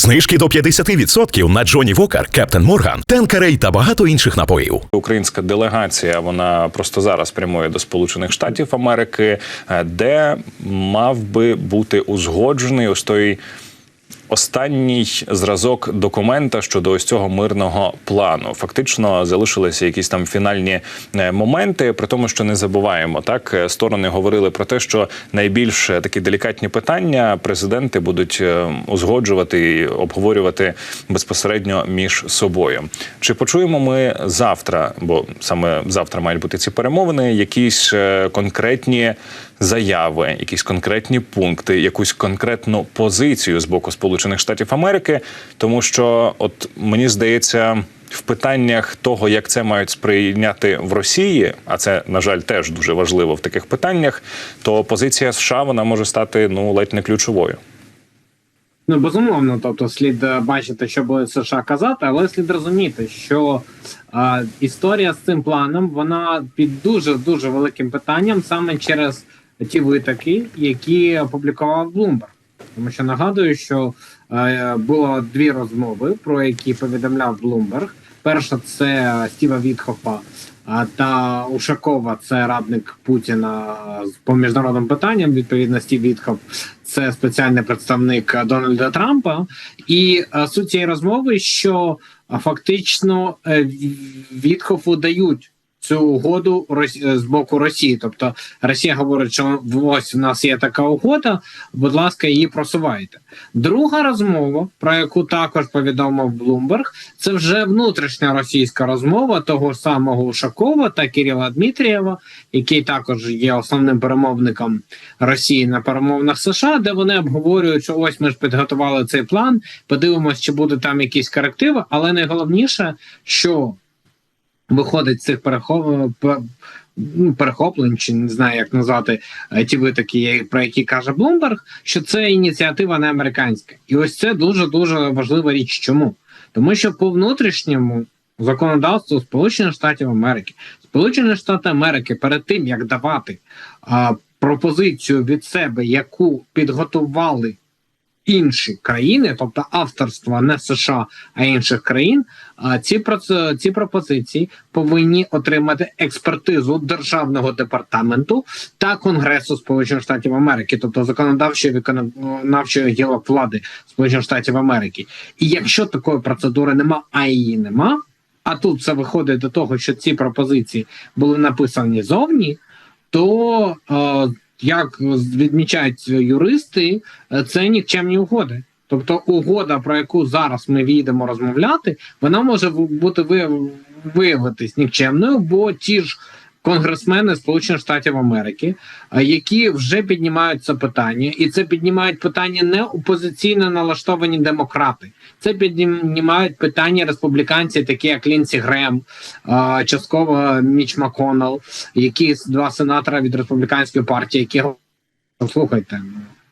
Знижки до 50% на Джоні Вокер, Кептен Морган, Тенкерей та багато інших напоїв. Українська делегація вона просто зараз прямує до Сполучених Штатів Америки, е, де мав би бути узгоджений ось той. Останній зразок документа щодо ось цього мирного плану фактично залишилися якісь там фінальні е, моменти. При тому, що не забуваємо, так е, сторони говорили про те, що найбільш е, такі делікатні питання президенти будуть узгоджувати і обговорювати безпосередньо між собою. Чи почуємо ми завтра? Бо саме завтра мають бути ці перемовини, якісь конкретні заяви, якісь конкретні пункти, якусь конкретну позицію з боку Сполучених Штатів Америки, тому що, от мені здається. В питаннях того, як це мають сприйняти в Росії, а це на жаль теж дуже важливо в таких питаннях, то позиція США вона може стати ну ледь не ключовою. Ну, безумовно, тобто слід е, бачити, що буде США казати, але слід розуміти, що е, історія з цим планом вона під дуже дуже великим питанням саме через ті витоки, які опублікував Bloomberg. Тому що нагадую, що е, було дві розмови, про які повідомляв Bloomberg. Перша це Стіва Вітхофа та Ушакова, це радник Путіна по міжнародним питанням. Відповідно, Стів Вітхоф це спеціальний представник Дональда Трампа. І е, суть цієї розмови, що е, фактично Вітхофу дають. Цю угоду е, з боку Росії, тобто Росія говорить, що ось у нас є така угода. Будь ласка, її просувайте. Друга розмова, про яку також повідомив Bloomberg, це вже внутрішня російська розмова того самого Ушакова та Кирила Дмитрієва, який також є основним перемовником Росії на перемовинах США, де вони обговорюють, що ось ми ж підготували цей план. Подивимось, чи буде там якісь корективи. Але найголовніше, що виходить з цих перехов... ну, перехоплень, чи не знаю, як назвати е, ті витоки, про які каже Блумберг, що це ініціатива не американська, і ось це дуже дуже важлива річ. Чому? Тому що по внутрішньому законодавству Сполучених Штатів Америки, Сполучені Штати Америки перед тим як давати а, пропозицію від себе, яку підготували інші країни, тобто авторства не США, а інших країн, ці ці пропозиції повинні отримати експертизу державного департаменту та Конгресу Сполучених Штатів Америки, тобто законодавчої виконавчої гілок влади Сполучених Штатів Америки. І якщо такої процедури нема, а її нема. А тут це виходить до того, що ці пропозиції були написані зовні, то е, як відмічають юристи, це нікчемні угоди. Тобто угода, про яку зараз ми війдемо розмовляти, вона може бути вияв- виявитись нікчемною, бо ті ж конгресмени Сполучених Штатів Америки, які вже піднімають це питання, і це піднімають питання не опозиційно налаштовані демократи. Це піднімають питання республіканці, такі як Лінсі Грем, частково Міч Маконел, які два сенатора від республіканської партії, які слухайте,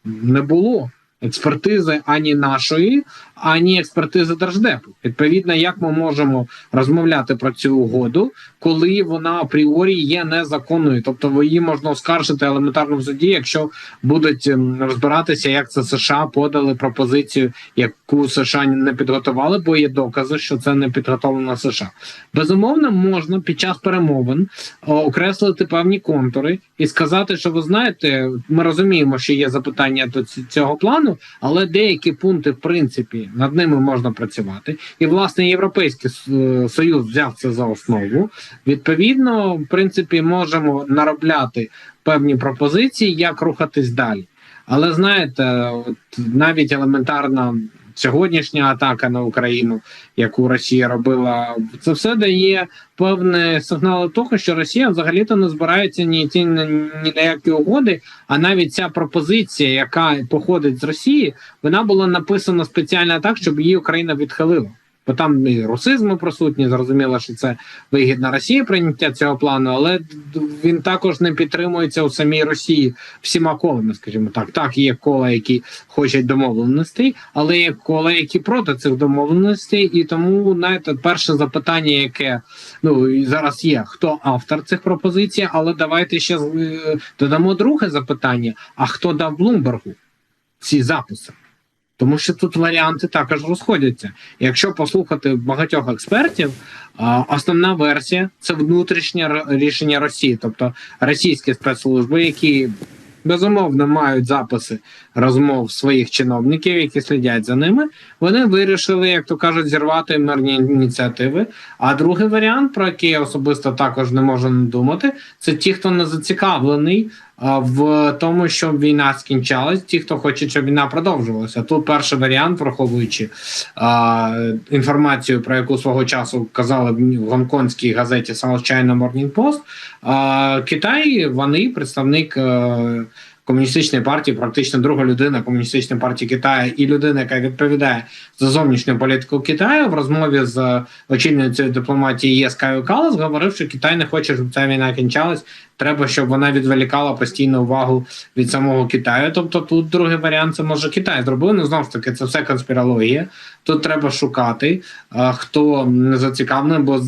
не було експертизи ані нашої, ані експертизи держдепу. Відповідно, як ми можемо розмовляти про цю угоду, коли вона апріорі є незаконною, тобто її можна оскаржити елементарно в суді, якщо будуть ем, розбиратися, як це США подали пропозицію, яку США не підготували, бо є докази, що це не підготовлено США. Безумовно, можна під час перемовин окреслити певні контури і сказати, що ви знаєте, ми розуміємо, що є запитання до цього плану, але деякі пункти, в принципі, над ними можна працювати. І власне європейський союз взяв це за основу. Відповідно, в принципі, можемо наробляти певні пропозиції, як рухатись далі. Але знаєте, от навіть елементарна сьогоднішня атака на Україну, яку Росія робила, це все дає певне сигнали того, що Росія взагалі-то не збирається ні йти ні на які угоди. А навіть ця пропозиція, яка походить з Росії, вона була написана спеціально так, щоб її Україна відхилила. Бо там і русизми присутні, зрозуміло, що це вигідно Росії прийняття цього плану, але він також не підтримується у самій Росії всіма колами, скажімо так. Так, є кола, які хочуть домовленостей, але є кола, які проти цих домовленостей, і тому знаєте, перше запитання, яке ну зараз є, хто автор цих пропозицій, але давайте ще е, додамо друге запитання: а хто дав Блумбергу ці записи? Тому що тут варіанти також розходяться. Якщо послухати багатьох експертів, основна версія це внутрішнє рішення Росії, тобто російські спецслужби, які безумовно мають записи розмов своїх чиновників, які слідять за ними. Вони вирішили, як то кажуть, зірвати мирні ініціативи. А другий варіант, про який я особисто також не можу не думати, це ті, хто не зацікавлений в тому, щоб війна скінчалась, ті, хто хоче, щоб війна продовжувалася. Тут перший варіант, враховуючи а, інформацію, про яку свого часу казали в гонконгській газеті South China Morning Post, а, Китай, вони представник. е, Комуністичної партії, практично друга людина комуністичної партії Китаю і людина, яка відповідає за зовнішню політику Китаю в розмові з очільницею дипломатії ЄС Каю Калас говорив, що Китай не хоче, щоб ця війна кінчалась. Треба, щоб вона відволікала постійну увагу від самого Китаю. Тобто, тут другий варіант це може Китай зробив. Ну знову ж таки, це все конспірологія. Тут треба шукати, хто не зацікавлений, бо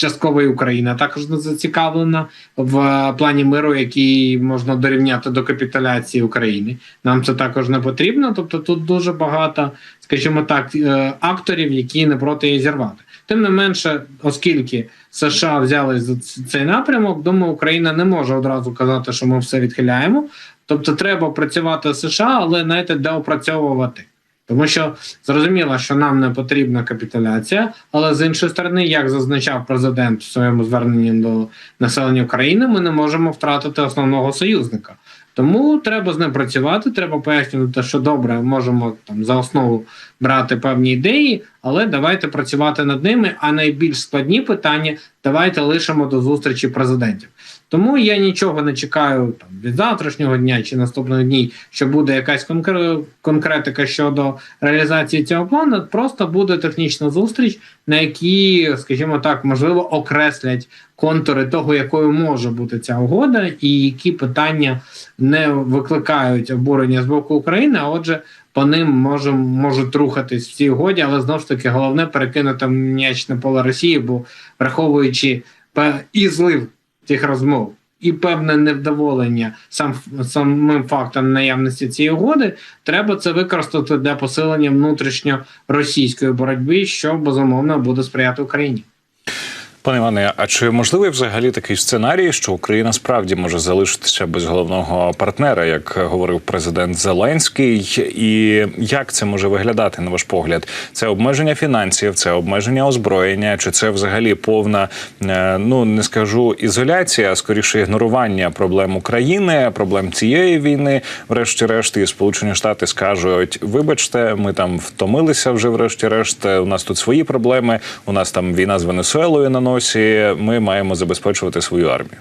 частково і Україна також не зацікавлена в е, плані миру, який можна дорівняти до капітуляції України. Нам це також не потрібно. Тобто тут дуже багато, скажімо так, е, акторів, які не проти її зірвати. Тим не менше, оскільки США взяли за цей напрямок, думаю, Україна не може одразу казати, що ми все відхиляємо. Тобто, треба працювати з США, але знаєте, доопрацьовувати. Тому що зрозуміло, що нам не потрібна капітуляція, але з іншої сторони, як зазначав президент в своєму зверненні до населення України, ми не можемо втратити основного союзника. Тому треба з ним працювати. Треба пояснювати, що добре, можемо там за основу брати певні ідеї, але давайте працювати над ними. А найбільш складні питання давайте лишимо до зустрічі президентів. Тому я нічого не чекаю там від завтрашнього дня чи наступного дні, що буде якась конкре- конкретика щодо реалізації цього плану. Просто буде технічна зустріч, на якій, скажімо так, можливо, окреслять контури того, якою може бути ця угода, і які питання не викликають обурення з боку України. А отже, по ним можем, можуть рухатись в цій угоді, але знову ж таки головне перекинути м'яч на поле Росії, бо враховуючи і злив цих розмов. І певне невдоволення сам самим фактом наявності цієї угоди, треба це використати для посилення внутрішньоросійської боротьби, що безумовно буде сприяти Україні. Пане Іване, а чи можливий взагалі такий сценарій, що Україна справді може залишитися без головного партнера, як говорив президент Зеленський? І як це може виглядати на ваш погляд? Це обмеження фінансів, це обмеження озброєння, чи це взагалі повна е, ну не скажу ізоляція, а скоріше ігнорування проблем України, проблем цієї війни, врешті-решт, і Сполучені Штати скажуть: вибачте, ми там втомилися вже, врешті-решт. У нас тут свої проблеми. У нас там війна з Венесуелою на носі. Ми маємо забезпечувати свою армію.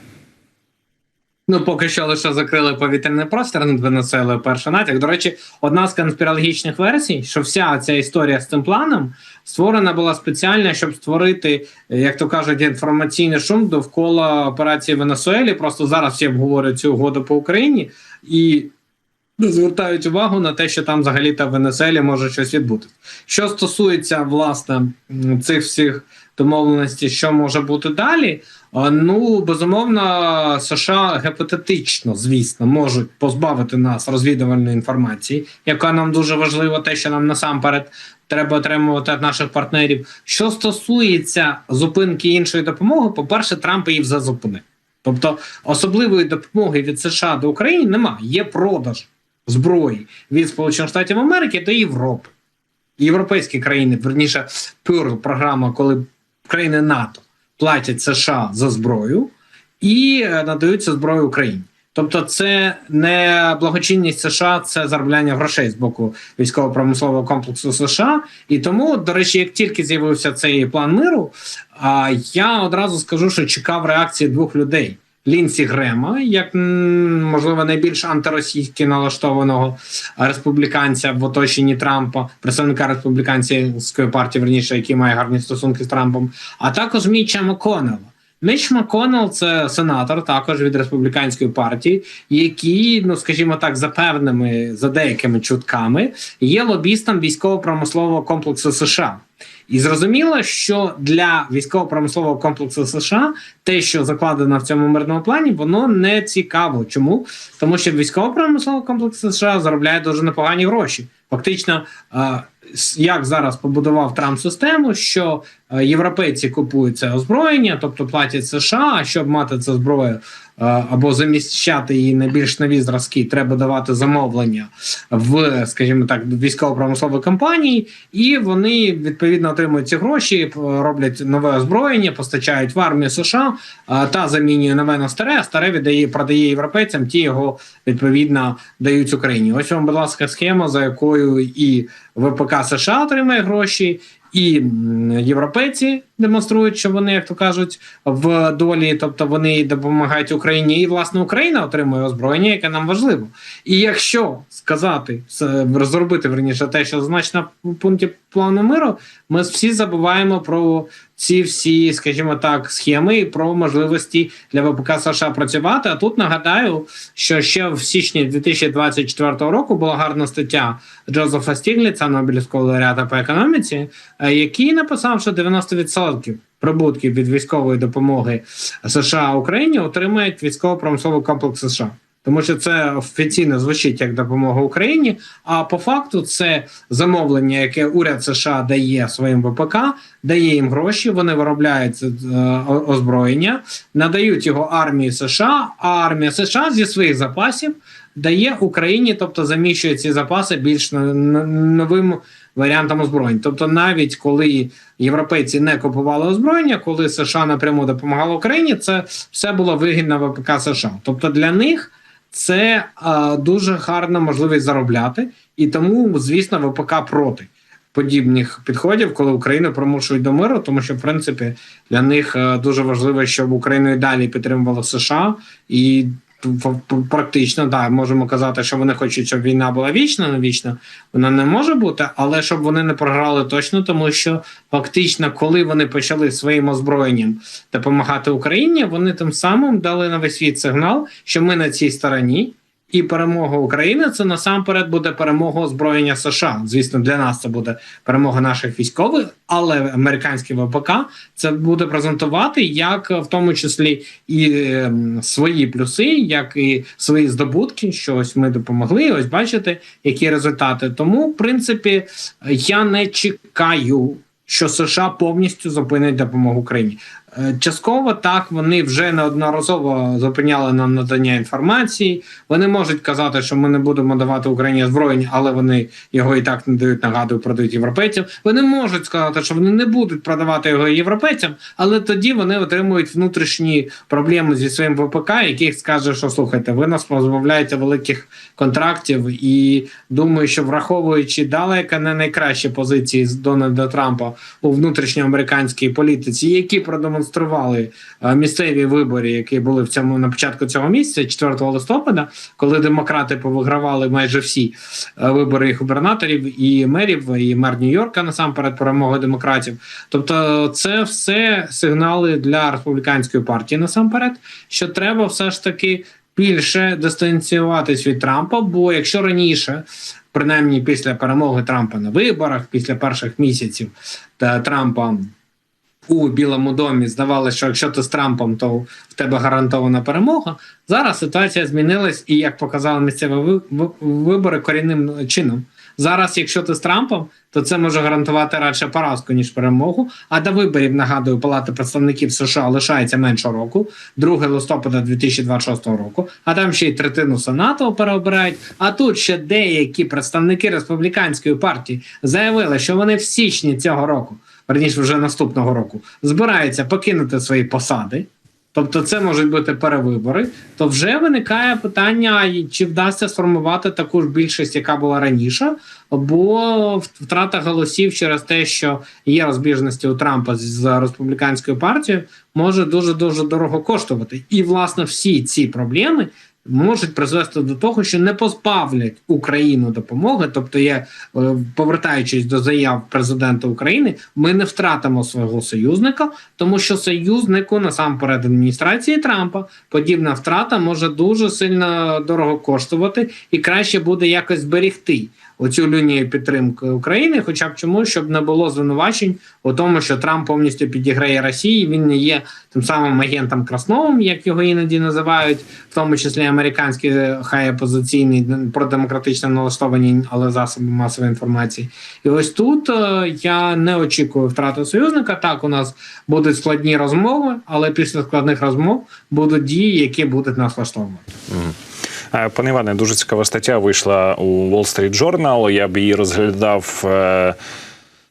Ну, поки що лише закрили повітряний простір над Венесуелою перший натяк. До речі, одна з конспірологічних версій, що вся ця історія з цим планом створена була спеціально, щоб створити, як то кажуть, інформаційний шум довкола операції в Венесуелі. Просто зараз всі обговорюють цю угоду по Україні і звертають увагу на те, що там взагалі та в Венесуелі може щось відбутися. Що стосується власне цих всіх домовленостей, що може бути далі. Ну, безумовно, США гіпотетично, звісно, можуть позбавити нас розвідувальної інформації, яка нам дуже важлива, те, що нам насамперед треба отримувати від наших партнерів. Що стосується зупинки іншої допомоги, по-перше, Трамп її вже зупинив. Тобто особливої допомоги від США до України немає. Є продаж зброї від Сполучених Штатів Америки до Європи. Європейські країни, верніше, Pearl програма, коли країни НАТО платять США за зброю і е, надаються зброю Україні. Тобто, це не благочинність США, це заробляння грошей з боку військово-промислового комплексу США. І тому, до речі, як тільки з'явився цей план миру, я одразу скажу, що чекав реакції двох людей. Лінсі Грема, як можливо найбільш антиросійськи налаштованого республіканця в оточенні Трампа, представника республіканської партії, верніше, який має гарні стосунки з Трампом, а також Міча Маконела. Міч Маконел це сенатор, також від республіканської партії, який, ну скажімо так, за певними за деякими чутками є лобістом військово-промислового комплексу США. І зрозуміло, що для військово-промислового комплексу США те, що закладено в цьому мирному плані, воно не цікаво. Чому? Тому що військово-промисловий комплекс США заробляє дуже непогані гроші. Фактично, е, як зараз побудував Трамп систему, що європейці купують це озброєння, тобто платять США, а щоб мати це зброю е, або заміщати її на більш нові зразки, треба давати замовлення в, скажімо так, військово-промислові компанії, і вони відповідно отримують ці гроші, роблять нове озброєння, постачають в армію США та замінює нове на старе, а старе віддає продає європейцям. Ті його відповідно дають Україні. Ось вам, будь ласка, схема, за якою і ВПК США отримає гроші. І європейці демонструють, що вони, як то кажуть, в долі, тобто вони допомагають Україні, і власне Україна отримує озброєння, яке нам важливо. І якщо сказати с- зробити верніше те, що зазначено в пункті плану миру, ми всі забуваємо про ці всі, скажімо так, схеми і про можливості для ВПК США працювати. А тут нагадаю, що ще в січні 2024 року була гарна стаття Джозефа Стігліца, Нобелівського лауреата по економіці, е, який написав, що 90% прибутків від військової допомоги США Україні отримають військово-промисловий комплекс США. Тому що це офіційно звучить як допомога Україні. А по факту це замовлення, яке уряд США дає своїм ВПК, дає їм гроші. Вони виробляють е, озброєння, надають його армії США. А армія США зі своїх запасів дає Україні, тобто заміщує ці запаси більш новим варіантом озброєнь. Тобто, навіть коли європейці не купували озброєння, коли США напряму допомагали Україні, це все було вигідно ВПК США. Тобто для них це е, дуже гарна можливість заробляти, і тому, звісно, ВПК проти подібних підходів, коли Україну примушують до миру, тому що в принципі для них е, дуже важливо, щоб Україну і далі підтримувала США і. Практично да можемо казати, що вони хочуть, щоб війна була вічна, не вічна. Вона не може бути, але щоб вони не програли точно, тому що фактично, коли вони почали своїм озброєнням допомагати Україні, вони тим самим дали на весь світ сигнал, що ми на цій стороні, і перемога України це насамперед буде перемога озброєння США. Звісно, для нас це буде перемога наших військових, але американський ВПК це буде презентувати як в тому числі і ем, свої плюси, як і свої здобутки. Що ось ми допомогли. Ось бачите, які результати. Тому, в принципі, я не чекаю. Що США повністю зупинять допомогу Україні. Е, Частково так вони вже неодноразово зупиняли нам надання інформації. Вони можуть казати, що ми не будемо давати Україні озброєння, але вони його і так не дають. Нагадую, продають європейцям. Вони можуть сказати, що вони не будуть продавати його європейцям, але тоді вони отримують внутрішні проблеми зі своїм ВПК, яких скаже, що слухайте, ви нас позбавляєте великих контрактів, і думаю, що враховуючи далеко не найкращі позиції з Дональда Трампа у внутрішньоамериканській політиці, які продемонстрували е, місцеві вибори, які були в цьому на початку цього місяця, 4 листопада, коли демократи повигравали майже всі е, вибори губернаторів і мерів, і мер Нью-Йорка насамперед перемоги демократів. Тобто, це все сигнали для республіканської партії насамперед, що треба все ж таки більше дистанціюватись від Трампа. Бо якщо раніше, принаймні після перемоги Трампа на виборах, після перших місяців та Трампа. У Білому домі здавалося, що якщо ти з Трампом, то в тебе гарантована перемога. Зараз ситуація змінилась, і як показали місцеві ви- ви- вибори корінним чином. Зараз, якщо ти з Трампом, то це може гарантувати радше поразку ніж перемогу. А до виборів нагадую, Палати представників США лишається менше року, 2 листопада 2026 року. А там ще й третину сенату переобирають. А тут ще деякі представники республіканської партії заявили, що вони в січні цього року, верніше вже наступного року, збираються покинути свої посади. Тобто це можуть бути перевибори, то вже виникає питання: чи вдасться сформувати таку ж більшість, яка була раніше, бо втрата голосів через те, що є розбіжності у Трампа з республіканською партією, може дуже дуже дорого коштувати. І власне всі ці проблеми. Можуть призвести до того, що не позбавлять Україну допомоги. Тобто, я е, повертаючись до заяв президента України, ми не втратимо свого союзника, тому що союзнику насамперед адміністрації Трампа подібна втрата може дуже сильно дорого коштувати, і краще буде якось зберегти оцю лінію підтримки України, хоча б чому, щоб не було звинувачень у тому, що Трамп повністю підіграє Росії. Він не є тим самим агентом Красновим, як його іноді називають, в тому числі американські хай опозиційні продемократично налаштовані, але засоби масової інформації. І ось тут е, я не очікую втрати союзника. Так, у нас будуть складні розмови, але після складних розмов будуть дії, які будуть нас влаштовувати. Е, Пане Іване, дуже цікава стаття вийшла у Wall Street Journal. Я б її розглядав. е,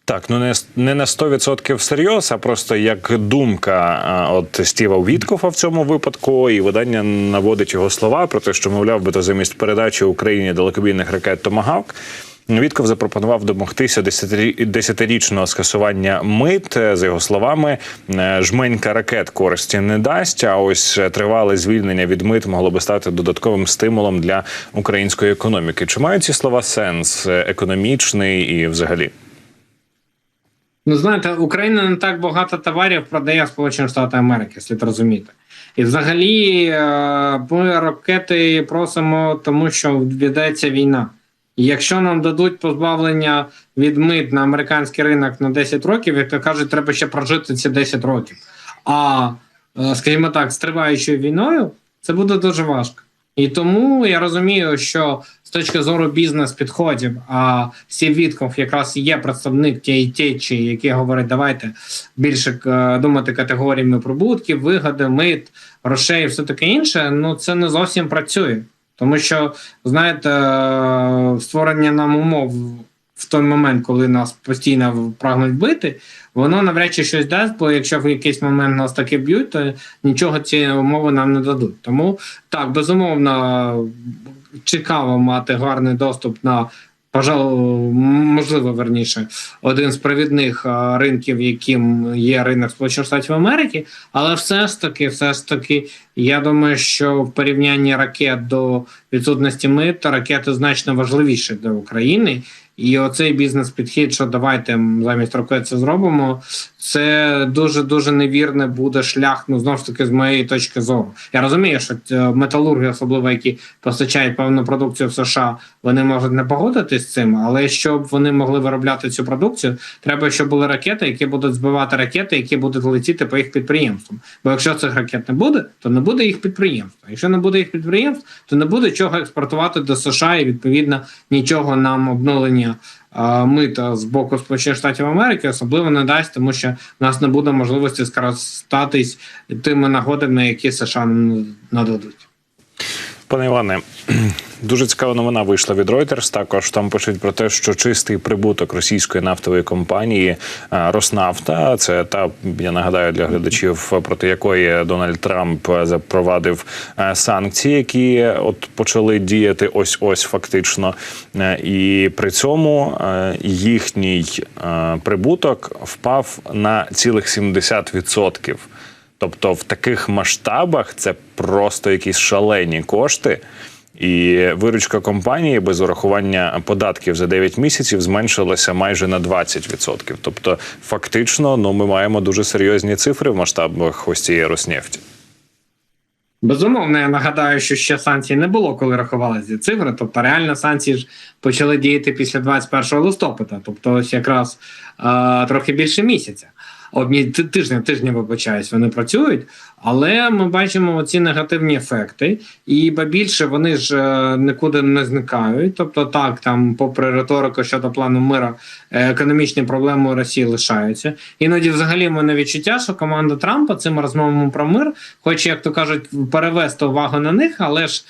Так, ну не, не на 100% всерйоз, а просто як думка е, от Стіва Віткофа в цьому випадку, і видання наводить його слова про те, що мовляв би то замість передачі Україні далекобійних ракет Томагавк. Вітков запропонував домогтися десятирі- десятирічного скасування мит. За його словами, е, жменька ракет користі не дасть. А ось тривале звільнення від мит могло би стати додатковим стимулом для української економіки. Чи мають ці слова сенс е, економічний і взагалі? Ну, знаєте, Україна не так багато товарів продає Сполучені Штати Америки, слід розуміти. І взагалі е, ми ракети просимо, тому що ведеться війна. Якщо нам дадуть позбавлення від мит на американський ринок на 10 років, як то кажуть, треба ще прожити ці 10 років. А е, скажімо так, з триваючою війною це буде дуже важко. І тому я розумію, що з точки зору бізнес-підходів, а Стів Вітков якраз є представник тієї течії, який говорить, давайте більше е, думати категоріями прибутків, вигоди, мит, грошей, все таке інше. Ну це не зовсім працює. Тому що, знаєте, е, створення нам умов в той момент, коли нас постійно прагнуть бити, воно навряд чи щось дасть, бо якщо в якийсь момент нас таки б'ють, то нічого ці умови нам не дадуть. Тому так, безумовно, цікаво мати гарний доступ на. Пожалуй, можливо, верніше, один з провідних ринків, яким є ринок Сполучених Штатів Америки, але все ж таки, все ж таки, я думаю, що в порівнянні ракет до відсутності мита ракети значно важливіші для України. І оцей бізнес-підхід, що давайте замість ракет це зробимо, це дуже дуже невірне буде шлях. Ну знову ж таки, з моєї точки зору. Я розумію, що е, металурги, особливо які постачають певну продукцію в США, вони можуть не погодитись з цим, але щоб вони могли виробляти цю продукцію, треба, щоб були ракети, які будуть збивати ракети, які будуть летіти по їх підприємствам. Бо якщо цих ракет не буде, то не буде їх підприємства. Якщо не буде їх підприємств, то не буде чого експортувати до США, і відповідно нічого нам обновлення а, мита з боку Сполучених Штатів Америки особливо не дасть, тому що в нас не буде можливості скористатись тими нагодами, які США нам нададуть. Пане Іване, дуже цікава новина вийшла від Reuters. Також там пишуть про те, що чистий прибуток російської нафтової компанії Роснафта, це та я нагадаю для глядачів, проти якої Дональд Трамп запровадив санкції, які от почали діяти ось ось фактично. І при цьому їхній прибуток впав на цілих 70%. Тобто в таких масштабах це просто якісь шалені кошти. І виручка компанії без урахування податків за 9 місяців зменшилася майже на 20%. Тобто, фактично, ну ми маємо дуже серйозні цифри в масштабах ось цієї Роснефті. Безумовно, я нагадаю, що ще санкцій не було, коли рахувалися цифри. Тобто, реально санкції ж почали діяти після 21 листопада, тобто ось якраз е, трохи більше місяця. Одні тижня, тижня вибачаюсь, вони працюють, але ми бачимо ці негативні ефекти, і ба більше вони ж е, нікуди не зникають. Тобто, так там, попри риторику щодо плану мира, е, економічні проблеми у Росії лишаються. Іноді, взагалі, мене відчуття, що команда Трампа цим розмовами про мир, хоче, як то кажуть, перевести увагу на них, але ж.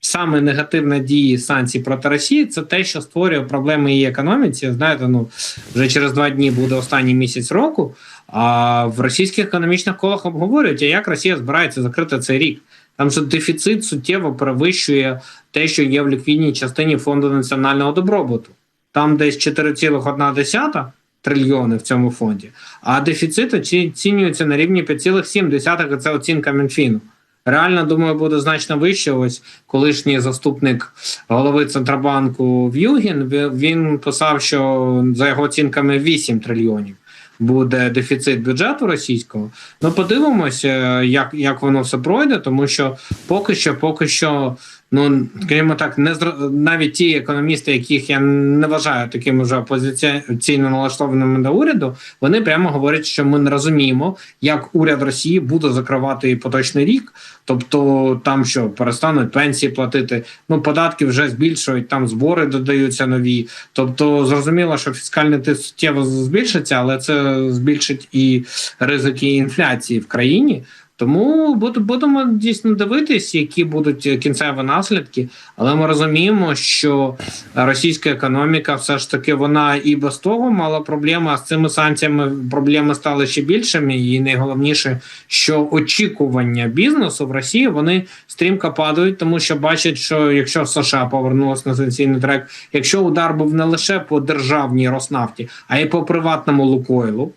Саме негативна дії санкцій проти Росії це те, що створює проблеми її економіці. Знаєте, ну вже через два дні буде останній місяць року. А в російських економічних колах обговорюють, а як Росія збирається закрити цей рік. Там же дефіцит суттєво перевищує те, що є в ліквідній частині фонду національного добробуту. Там десь 4,1 трильйони в цьому фонді, а дефіцит оцінюється на рівні 5,7, це оцінка Мінфіну. Реально, думаю, буде значно вище. Ось колишній заступник голови Центробанку В'югін він писав, що за його оцінками 8 трильйонів буде дефіцит бюджету російського. Ну подивимося, як як воно все пройде, тому що поки що, поки що Ну скажімо так, не навіть ті економісти, яких я не вважаю такими вже опозиційно налаштованими до уряду, вони прямо говорять, що ми не розуміємо, як уряд Росії буде закривати поточний рік. Тобто, там що перестануть пенсії платити, ну податки вже збільшують, там збори додаються нові. Тобто, зрозуміло, що фіскальний тиск суттєво збільшиться, але це збільшить і ризики інфляції в країні. Тому будемо дійсно дивитись, які будуть кінцеві наслідки. Але ми розуміємо, що російська економіка все ж таки вона і без того мала проблеми. А з цими санкціями проблеми стали ще більшими. І найголовніше, що очікування бізнесу в Росії вони стрімко падають, тому що бачать, що якщо США повернулося на санкційний трек, якщо удар був не лише по державній Роснафті, а й по приватному Лукойлу.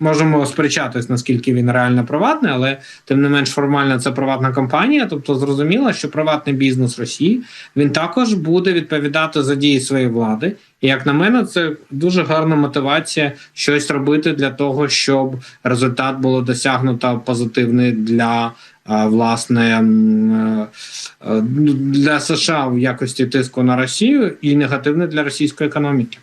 Можемо сперечатись, наскільки він реально приватний, але тим не менш формально це приватна компанія. Тобто зрозуміло, що приватний бізнес Росії він також буде відповідати за дії своєї влади. І як на мене, це дуже гарна мотивація щось робити для того, щоб результат було досягнуто позитивний для власне е, е, для США в якості тиску на Росію і негативний для російської економіки.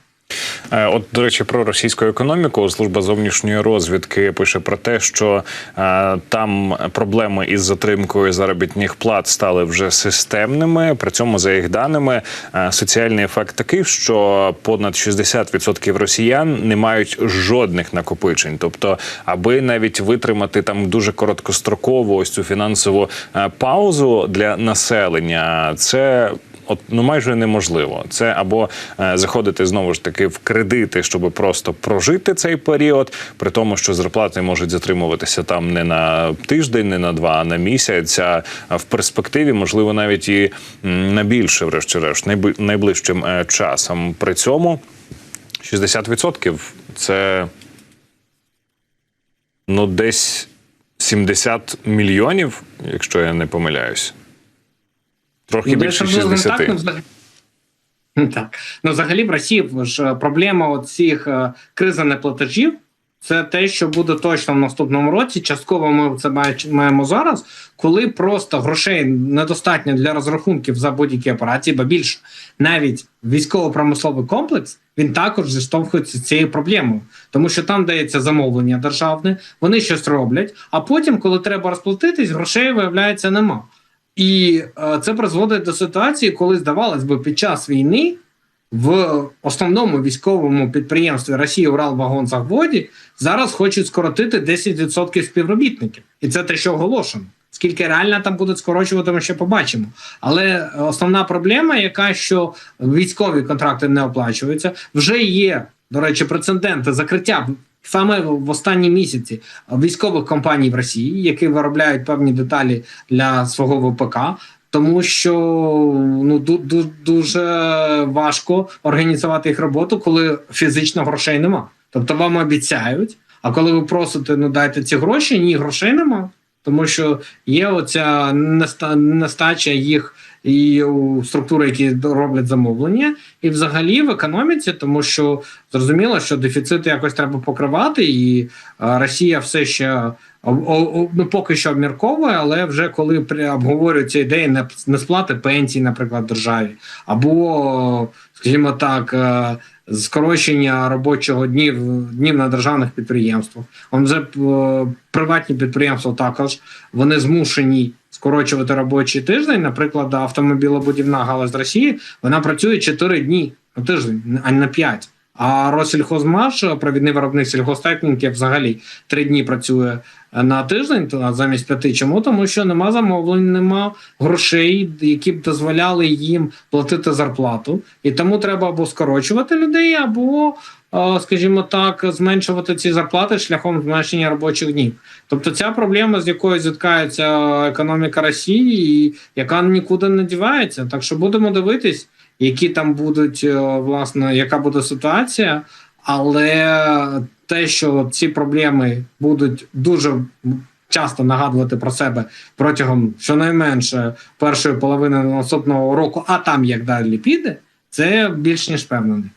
Е, От, до речі, про російську економіку служба зовнішньої розвідки пише про те, що е, там проблеми із затримкою заробітних плат стали вже системними. При цьому, за їх даними, е, соціальний ефект такий, що понад 60% росіян не мають жодних накопичень. Тобто, аби навіть витримати там дуже короткострокову ось цю фінансову е, паузу для населення, це От ну майже неможливо. Це або е, заходити знову ж таки в кредити, щоб просто прожити цей період, при тому, що зарплати можуть затримуватися там не на тиждень, не на два, а на місяць. А в перспективі, можливо, навіть і на більше, врешті-решт, найближчим е, часом. При цьому 60% це ну десь 70 мільйонів, якщо я не помиляюсь. Трохи Ну, більше 60. Так, ну, взагалі- так. Ну, взагалі, в Росії ж е, проблема цих е, кризи неплатежів. Це те, що буде точно в наступному році. Частково ми це маємо зараз, коли просто грошей недостатньо для розрахунків за будь-які операції, бо більше навіть військово-промисловий комплекс він також зіштовхується з цією проблемою, тому що там дається замовлення державне, вони щось роблять, а потім, коли треба розплатитись, грошей виявляється нема. І е, це призводить до ситуації, коли здавалось би, під час війни в основному військовому підприємстві Росії Уралвагонзаводі зараз хочуть скоротити 10% співробітників, і це те, що оголошено. Скільки реально там будуть скорочувати, ми ще побачимо. Але основна проблема, яка що військові контракти не оплачуються, вже є, до речі, прецеденти закриття саме в останні місяці військових компаній в Росії, які виробляють певні деталі для свого ВПК. Тому що ну ду- ду- дуже важко організувати їх роботу, коли фізично грошей нема. Тобто вам обіцяють, а коли ви просите, ну дайте ці гроші, ні, грошей нема. Тому що є оця неста- нестача їх і у структури, які роблять замовлення, і взагалі в економіці, тому що зрозуміло, що дефіцит якось треба покривати, і е, Росія все ще ну, поки що обмірковує, але вже коли обговорюються ідеї не, сплати пенсій, наприклад, державі, або, скажімо так, е, скорочення робочого днів днів на державних підприємствах. Он вже е, приватні підприємства також вони змушені скорочувати робочий тиждень. Наприклад, автомобілобудівна галузь Росії вона працює 4 дні на тиждень, а не на 5. А Россельхозмаш, провідний виробник сільгостехніки, взагалі три дні працює на тиждень то замість п'яти. Чому? Тому що нема замовлень, нема грошей, які б дозволяли їм платити зарплату. І тому треба або скорочувати людей, або, скажімо так, зменшувати ці зарплати шляхом зменшення робочих днів. Тобто ця проблема, з якою зіткається економіка Росії, і яка нікуди не дівається. Так що будемо дивитись, які там будуть е, власне, яка буде ситуація, але те, що ці проблеми будуть дуже часто нагадувати про себе протягом щонайменше першої половини наступного року, а там як далі піде, це більш ніж впевнений.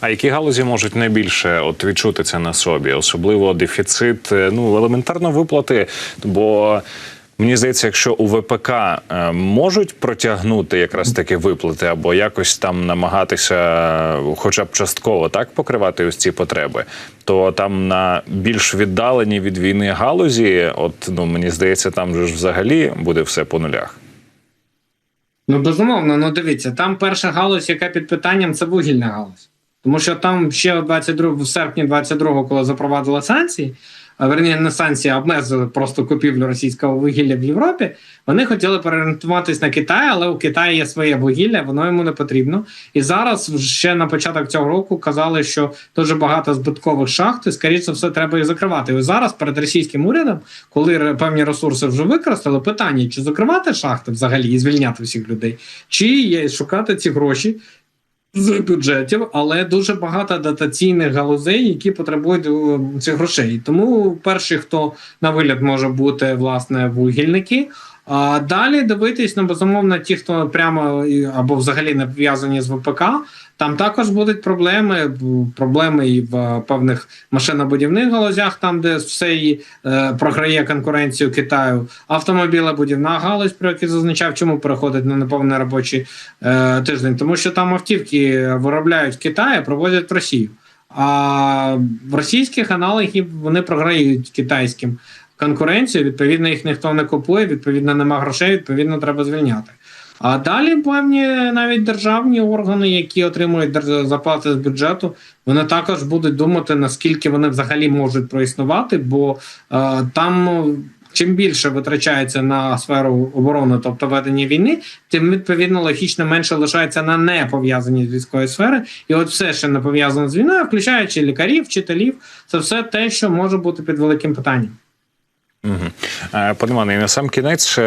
А які галузі можуть найбільше от відчути це на собі, особливо дефіцит, е, ну елементарно виплати, бо. Мені здається, якщо у ВПК е, можуть протягнути якраз таки виплати, або якось там намагатися, е, хоча б частково так покривати ось ці потреби, то там на більш віддалені від війни галузі, от ну мені здається, там же ж взагалі буде все по нулях. Ну, безумовно, ну дивіться, там перша галузь, яка під питанням, це вугільна галузь. Тому що там ще в 22, в серпні 22-го, коли запровадили санкції, верні не санкції, а обмежили просто купівлю російського вугілля в Європі. Вони хотіли переорієнтуватись на Китай, але у Китаї є своє вугілля, воно йому не потрібно. І зараз ще на початок цього року казали, що дуже багато збиткових шахт, і скоріше за все, треба їх закривати. І зараз перед російським урядом, коли певні ресурси вже використали, питання: чи закривати шахти взагалі і звільняти всіх людей, чи шукати ці гроші. З бюджетів, але дуже багато дотаційних галузей, які потребують е, цих грошей. Тому перший, хто на вигляд може бути власне вугільники. Далі дивитись ну, безумовно, ті, хто прямо або взагалі не пов'язані з ВПК, там також будуть проблеми. Проблеми і в е, певних машинобудівних галузях, там де все і е, програє конкуренцію Китаю. Автомобілебудівна галузь, про яку зазначав, чому переходить на неповний робочий е, тиждень, тому що там автівки виробляють в Китаї, провозять в Росію. А російських аналогів вони програють китайським конкуренцію. Відповідно, їх ніхто не купує, відповідно, нема грошей, відповідно, треба звільняти. А далі певні навіть державні органи, які отримують заплати з бюджету, вони також будуть думати, наскільки вони взагалі можуть проіснувати, бо е, там. ну, Чим більше витрачається на сферу оборони, тобто ведення війни, тим відповідно логічно менше лишається на не пов'язані з військової сфери. І от все, що не пов'язано з війною, включаючи лікарів, вчителів, це все те, що може бути під великим питанням. Угу. Пане Іване, і на сам кінець,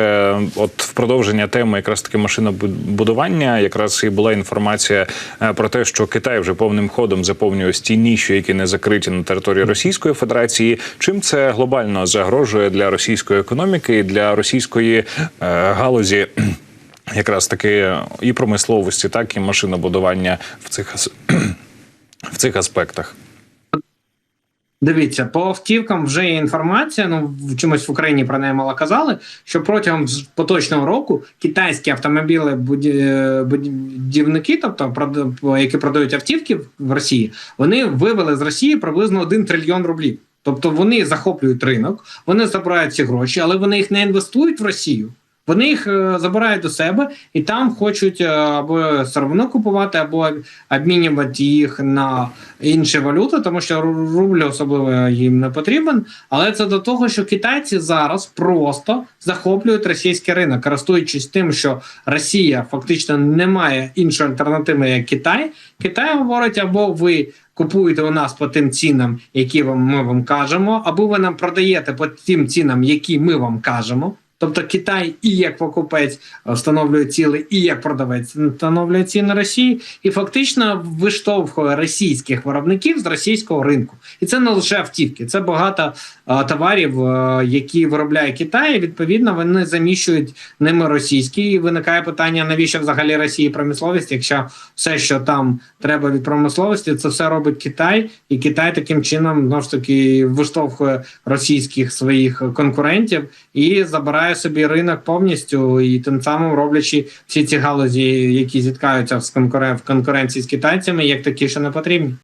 от в продовження теми якраз таки машинобудування, якраз і була інформація е, про те, що Китай вже повним ходом заповнює ось ті ніші, які не закриті на території Російської Федерації. Чим це глобально загрожує для російської економіки і для російської е, галузі? Якраз таки і промисловості, так і машинобудування в цих в цих аспектах. Дивіться, по автівкам вже є інформація. Ну в чомусь в Україні про неї мало казали. Що протягом поточного року китайські автомобіли будівники, тобто які продають автівки в Росії, вони вивели з Росії приблизно 1 трильйон рублів. Тобто вони захоплюють ринок, вони забирають ці гроші, але вони їх не інвестують в Росію. Вони їх е, забирають до себе і там хочуть е, або одно купувати, або обмінювати їх на інші валюти, тому що рубль особливо їм не потрібен. Але це до того, що китайці зараз просто захоплюють російський ринок, користуючись тим, що Росія фактично не має іншої альтернативи, як Китай. Китай говорить, або ви. Купуєте у нас по тим цінам, які ми вам кажемо, або ви нам продаєте по тим цінам, які ми вам кажемо. Тобто Китай і як покупець е, встановлює ціли, і як продавець встановлює ціни Росії, і фактично виштовхує російських виробників з російського ринку. І це не лише автівки, це багато е, товарів, е, які виробляє Китай. і, Відповідно, вони заміщують ними російські. І виникає питання, навіщо взагалі Росії промисловість, якщо все, що там треба від промисловості, це все робить Китай, і Китай таким чином знову ж таки виштовхує російських своїх конкурентів і забирає собі ринок повністю, і тим самим роблячи всі ці галузі, які зіткаються в конкуренції з китайцями, як такі, що не потрібні.